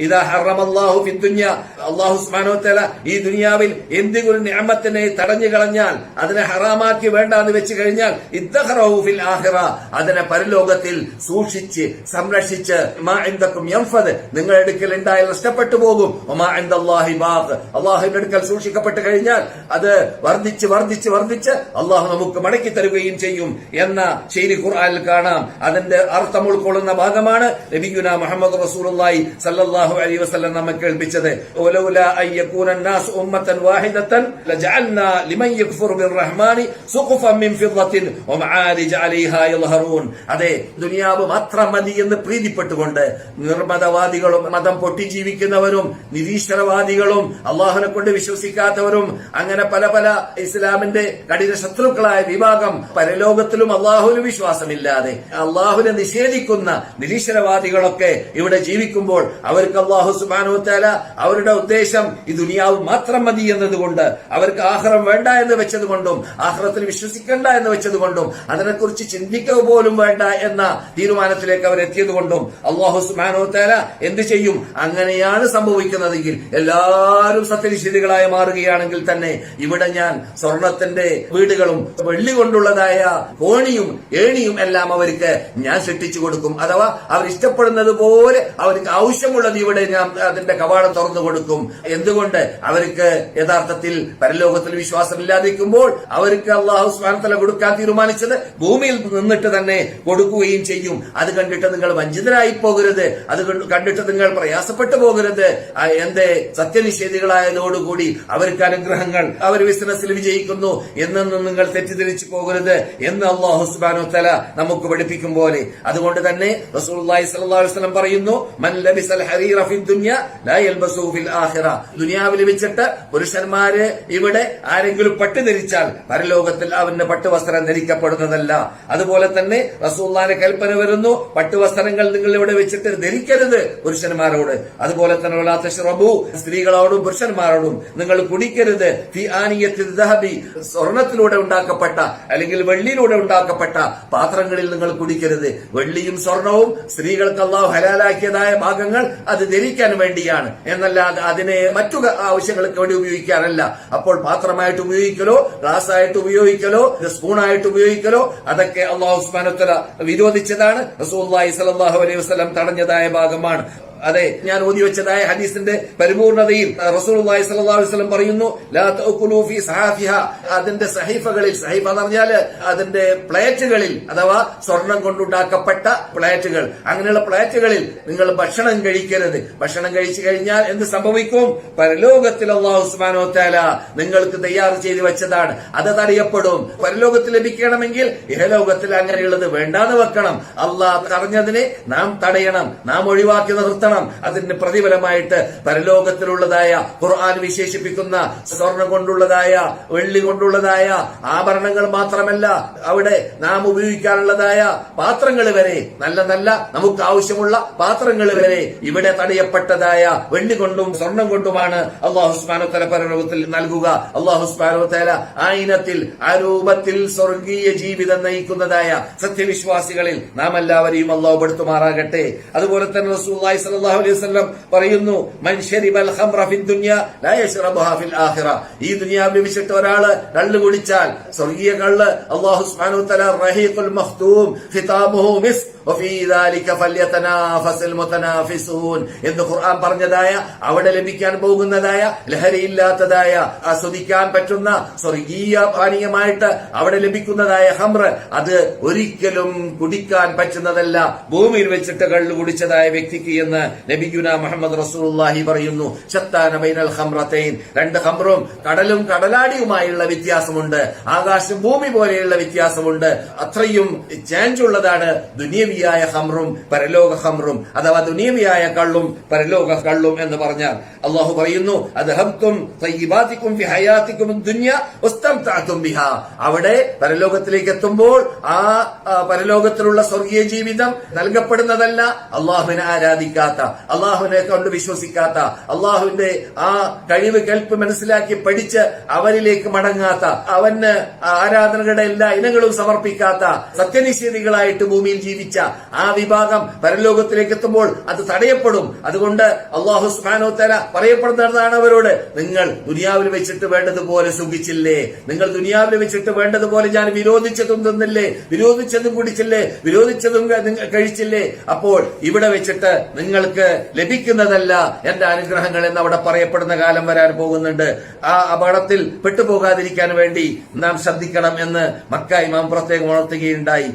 ഇതാ ഹറമല്ലാഹു ഫി ദുനിയ അല്ലാഹു സുബ്ഹാനഹു സ്മാനോത്തല ഈ ദുനിയാവിൽ എന്തെങ്കിലും നിഅമത്തിനെ തടഞ്ഞു കളഞ്ഞാൽ അതിനെ ഹറാമാക്കി വേണ്ടാന്ന് വെച്ച് കഴിഞ്ഞാൽ ഇദ്ദഹറൂഫിൽ ഫിൽ ആഖിറ അതിനെ പരലോകത്തിൽ സൂക്ഷിച്ച് സംരക്ഷിച്ച് നിങ്ങളുടെ അടുക്കൽ ഉണ്ടായാൽ നഷ്ടപ്പെട്ടു പോകും. അള്ളാഹുവിന്റെ അടുക്കൽ സൂക്ഷിക്കപ്പെട്ട് കഴിഞ്ഞാൽ അത് വർദ്ധിച്ച് വർദ്ധിച്ച് വർദ്ധിച്ച് അള്ളാഹു നമുക്ക് മടക്കി തരുകയും ചെയ്യും എന്ന ശൈലി ഖുർആനിൽ കാണാം. അതിന്റെ അർത്ഥം ഉൾക്കൊള്ളുന്ന ഭാഗമാണ് നബിഗുന മുഹമ്മദ് റസൂലുള്ളാഹി സല്ലാഹു അലൈഹി വസല്ലം നമ്മെ കേൾപ്പിച്ചത്. വലൗലാ അൻ യകൂന الناس ഉമ്മത്തൻ വാഹിദത്തൻ ലജഅൽനാ ലിമൻ യക്ഫുർ ബിർറഹ്മാനി സുഖഫൻ മിൻ ഫിദ്ദത്തിൻ വമആരിജ അലൈഹാ യൽഹറൂൻ അതെ ദുനിയാവ് മാത്രം മതി എന്ന് പ്രീതിപ്പെട്ടുകൊണ്ട് നിർമ്മതവാദികളും മതം പൊട്ടി ജീവിക്കുന്നവരും നിരീശ്വരവാദികളും അള്ളാഹുനെ കൊണ്ട് വിശ്വസിക്കാത്തവരും അങ്ങനെ പല പല ഇസ്ലാമിന്റെ കഠിന ശത്രുക്കളായ വിഭാഗം പരലോകത്തിലും അള്ളാഹുവിന് വിശ്വാസമില്ലാതെ അള്ളാഹുവിനെ നിഷേധിക്കുന്ന നിരീശ്വരവാദികളൊക്കെ ഇവിടെ ജീവിക്കുമ്പോൾ അവർക്ക് അള്ളാഹു സുബാനുത്താല അവരുടെ ഉദ്ദേശം ഈ ദുനിയാവ് മാത്രം മതി എന്നതുകൊണ്ട് അവർക്ക് ആഹ്റം വേണ്ട എന്ന് വെച്ചതുകൊണ്ടും ആഹ്റത്തിൽ വിശ്വസിക്കണ്ട എന്ന് വെച്ചതുകൊണ്ടും അതിനെക്കുറിച്ച് ചിന്തിക്കുക പോലും വേണ്ട എന്ന തീരുമാനത്തിലേക്ക് അവർ എത്തിയതുകൊണ്ടും അള്ളാഹു സുബാനുത്താല എന്ത് ചെയ്യും? അങ്ങനെയാണ് സംഭവിക്കുന്നതെങ്കിൽ എല്ലാവരും സത്യനിഷേധികളായി മാറുകയാണെങ്കിൽ തന്നെ ഇവിടെ ഞാൻ സ്വർണത്തിന്റെ വീടുകളും വെള്ളി കൊണ്ടുള്ളതായ കോണിയും ഏണിയും എല്ലാം അവർക്ക് ഞാൻ സൃഷ്ടിച്ചു കൊടുക്കും. അഥവാ അവർ ഇഷ്ടപ്പെടുന്നത് പോലെ അവർക്ക് ആവശ്യമുള്ളത് ഇവിടെ ഞാൻ അതിന്റെ കവാടം തുറന്നു കൊടുക്കും. എന്തുകൊണ്ട്? അവർക്ക് യഥാർത്ഥത്തിൽ പരലോകത്തിൽ വിശ്വാസമില്ലാതിരിക്കുമ്പോൾ അവർക്ക് അള്ളാഹു സ്വാനത്തല കൊടുക്കാൻ തീരുമാനിച്ചത് ഭൂമിയിൽ നിന്നിട്ട് തന്നെ കൊടുക്കുകയും ചെയ്യും. അത് കണ്ടിട്ട് നിങ്ങൾ വഞ്ചിതരായി പോകരുത് അത് കണ്ടിട്ട് നിങ്ങൾ പ്രയാസപ്പെട്ടു പോകരുത്. എന്റെ സത്യനിഷേധികളായതോടുകൂടി അവർക്ക് അനുഗ്രഹങ്ങൾ അവർ ബിസിനസ്സിൽ വിജയിക്കുന്നു. എന്നൊന്നും നിങ്ങൾ തെറ്റിദ്ധരിച്ചു പോകരുത് എന്ന് അള്ളാഹു സുബാനു തല നമുക്ക് പഠിപ്പിക്കും പോലെ. അതുകൊണ്ട് തന്നെ റസൂൽ പറയുന്നു മൻ ലബിസൽ ഹരീറ ഫിദ് ദുനിയ ലാ ഫിൽ ആഖിറ ദുനിയാവിൽ വെച്ചിട്ട് പുരുഷന്മാര് ഇവിടെ ആരെങ്കിലും പട്ട് ധരിച്ചാൽ പരലോകത്തിൽ അവന്റെ പട്ടുവസ്ത്രം ധരിക്കപ്പെടുന്നതല്ല. അതുപോലെ തന്നെ റസൂള്ളാന്റെ കൽപ്പന വരുന്നു പട്ടുവസ്ത്രങ്ങൾ നിങ്ങൾ ഇവിടെ വെച്ചിട്ട് ധരിക്കരുത് പുരുഷന്മാരോട്. അതുപോലെ തന്നെ തശ്റബു സ്ത്രീകളോടും പുരുഷന്മാരോടും നിങ്ങൾ കുടിക്കരുത്. സ്വർണത്തിലൂടെ ഉണ്ടാക്കപ്പെട്ട അല്ലെങ്കിൽ വെള്ളിയിലൂടെ ഉണ്ടാക്കപ്പെട്ട പാത്രങ്ങളിൽ നിങ്ങൾ കുടിക്കരുത്. വെള്ളിയും സ്വർണവും സ്ത്രീകൾക്ക് അള്ളാഹു ഹലാലാക്കിയതായ ഭാഗങ്ങൾ അത് ധരിക്കാൻ വേണ്ടിയാണ്. എന്നല്ലാതെ അതിനെ മറ്റു ആവശ്യങ്ങൾക്ക് വേണ്ടി ഉപയോഗിക്കാനല്ല അപ്പോൾ പാത്രമായിട്ട് ഉപയോഗിക്കലോ ഗ്ലാസ് ആയിട്ട് ഉപയോഗിക്കലോ സ്പൂണായിട്ട് ഉപയോഗിക്കലോ അതൊക്കെ അള്ളാഹു വിരോധിച്ചതാണ്. റസൂലുള്ളാഹി സ്വല്ലല്ലാഹു അലൈഹി വസല്ലം തടഞ്ഞതായ ഭാഗമാണ്. അതെ ഞാൻ ഓതി വെച്ചതായ ഹദീസിന്റെ പരിപൂർണതയിൽ അലൈഹി വസല്ലം പറയുന്നു അതിന്റെ സഹീഫകളിൽ സഹീഫ എന്ന് പറഞ്ഞാൽ അതിന്റെ പ്ലേറ്റുകളിൽ അഥവാ സ്വർണം കൊണ്ടുണ്ടാക്കപ്പെട്ട പ്ലേറ്റുകൾ. അങ്ങനെയുള്ള പ്ലേറ്റുകളിൽ നിങ്ങൾ ഭക്ഷണം കഴിക്കരുത്. ഭക്ഷണം കഴിച്ചു കഴിഞ്ഞാൽ എന്ത് സംഭവിക്കും? പരലോകത്തിൽ അള്ളാഹു സുബ്ഹാനഹു വതആല നിങ്ങൾക്ക് തയ്യാർ ചെയ്തു വെച്ചതാണ്. അത് തടയപ്പെടും പരലോകത്ത് ലഭിക്കണമെങ്കിൽ ഇഹലോകത്തിൽ അങ്ങനെയുള്ളത് വേണ്ടാന്ന് വെക്കണം. അള്ളാഹ് തടഞ്ഞതിനെ നാം തടയണം. നാം ഒഴിവാക്കി നിർത്തണം. അതിന്റെ പ്രതിഫലമായിട്ട് പരലോകത്തിലുള്ളതായ ഖുർആൻ വിശേഷിപ്പിക്കുന്ന സ്വർണം കൊണ്ടുള്ളതായ വെള്ളി കൊണ്ടുള്ളതായ ആഭരണങ്ങൾ മാത്രമല്ല അവിടെ നാം ഉപയോഗിക്കാനുള്ളതായ പാത്രങ്ങൾ വരെ നല്ല നല്ല നമുക്ക് ആവശ്യമുള്ള പാത്രങ്ങൾ വരെ ഇവിടെ തടയപ്പെട്ടതായ വെള്ളി കൊണ്ടും സ്വർണം കൊണ്ടുമാണ് അള്ളാഹു സ്മാനത്തല പരലോകത്തിൽ നൽകുക. അള്ളാഹുസ്മാനോത്തല ആ ഇനത്തിൽ ആ രൂപത്തിൽ സ്വർഗീയ ജീവിതം നയിക്കുന്നതായ സത്യവിശ്വാസികളിൽ നാം എല്ലാവരെയും അള്ളാഹു പെടുത്തുമാറാകട്ടെ അതുപോലെ തന്നെ റസൂലുള്ളാഹി സ്വല്ലല്ലാഹു അലൈഹി വസല്ലം പറയുന്നു മൻ ഈ ദുനിയാവിൽ വെച്ചിട്ട് ഒരാൾ കള്ള് കുടിച്ചാൽ സ്വർഗീയ കള്ള് അല്ലാഹു സുബ്ഹാനഹു തആല റഹീഖുൽ എന്ന് ഖുർആൻ പറഞ്ഞതായ അവിടെ ലഭിക്കാൻ പോകുന്നതായ ലഹരിയില്ലാത്തതായ ആസ്വദിക്കാൻ പറ്റുന്ന സ്വർഗീയ പാനീയമായിട്ട് അവിടെ ലഭിക്കുന്നതായ ഹംറ് അത് ഒരിക്കലും കുടിക്കാൻ പറ്റുന്നതല്ല. ഭൂമിയിൽ വെച്ചിട്ട് കള്ളു കുടിച്ചതായ വ്യക്തിക്ക് എന്ന് നബിഗുന മുഹമ്മദ് റസൂലുള്ളാഹി പറയുന്നു ശത്താന ബൈനൽ ഖംറതൈൻ. രണ്ട് ഖംറും കടലും കടലാടിയുമായുള്ള വ്യത്യാസമുണ്ട്. ആകാശം ഭൂമി പോലെയുള്ള വ്യത്യാസമുണ്ട്. അത്രയും ചേഞ്ച് ഉള്ളതാണ് ദുനിയവിയായ ഖംറും പരലോക ഖംറും. അഥവാ ദുനിയവിയായ കള്ളും പരലോക കള്ളും എന്ന് പറഞ്ഞാൽ അള്ളാഹു പറയുന്നു അത് ഹബ്തും തയ്യിബാത്തിക്കും ഫി ഹയാത്തിക്കും ദുനിയ വസ്തംതഅതും ബിഹാ. അവിടെ പരലോകത്തിലേക്ക് എത്തുമ്പോൾ ആ, പരലോകത്തിലുള്ള സ്വർഗീയ ജീവിതം നൽകപ്പെടുന്നതല്ല അള്ളാഹുവിനെ ആരാധിക്കാത്ത ചെയ്യാത്ത അള്ളാഹുവിനെ കൊണ്ട് വിശ്വസിക്കാത്ത അള്ളാഹുവിന്റെ ആ കഴിവ് കേൾപ്പ് മനസ്സിലാക്കി പഠിച്ച് അവരിലേക്ക് മടങ്ങാത്ത അവന് ആരാധനകളുടെ എല്ലാ ഇനങ്ങളും സമർപ്പിക്കാത്ത സത്യനിഷേധികളായിട്ട് ഭൂമിയിൽ ജീവിച്ച ആ വിഭാഗം പരലോകത്തിലേക്ക് എത്തുമ്പോൾ അത് തടയപ്പെടും. അതുകൊണ്ട് അള്ളാഹു സുബാനോത്തല പറയപ്പെടുന്നതാണ് അവരോട് നിങ്ങൾ ദുനിയാവിൽ വെച്ചിട്ട് വേണ്ടതുപോലെ സുഖിച്ചില്ലേ? നിങ്ങൾ ദുനിയാവിൽ വെച്ചിട്ട് വേണ്ടതുപോലെ ഞാൻ വിരോധിച്ചതും തിന്നില്ലേ? വിരോധിച്ചതും കുടിച്ചില്ലേ? വിരോധിച്ചതും കഴിച്ചില്ലേ? അപ്പോൾ ഇവിടെ വെച്ചിട്ട് നിങ്ങൾക്ക് ലഭിക്കുന്നതല്ല എന്റെ അനുഗ്രഹങ്ങൾ എന്ന് അവിടെ പറയപ്പെടുന്ന കാലം വരാൻ പോകുന്നുണ്ട്. ആ അപകടത്തിൽ പെട്ടുപോകാതിരിക്കാൻ വേണ്ടി നാം ശ്രദ്ധിക്കണം എന്ന് മക്ക ഇമാം പ്രത്യേകം ഉണർത്തുകയുണ്ടായി.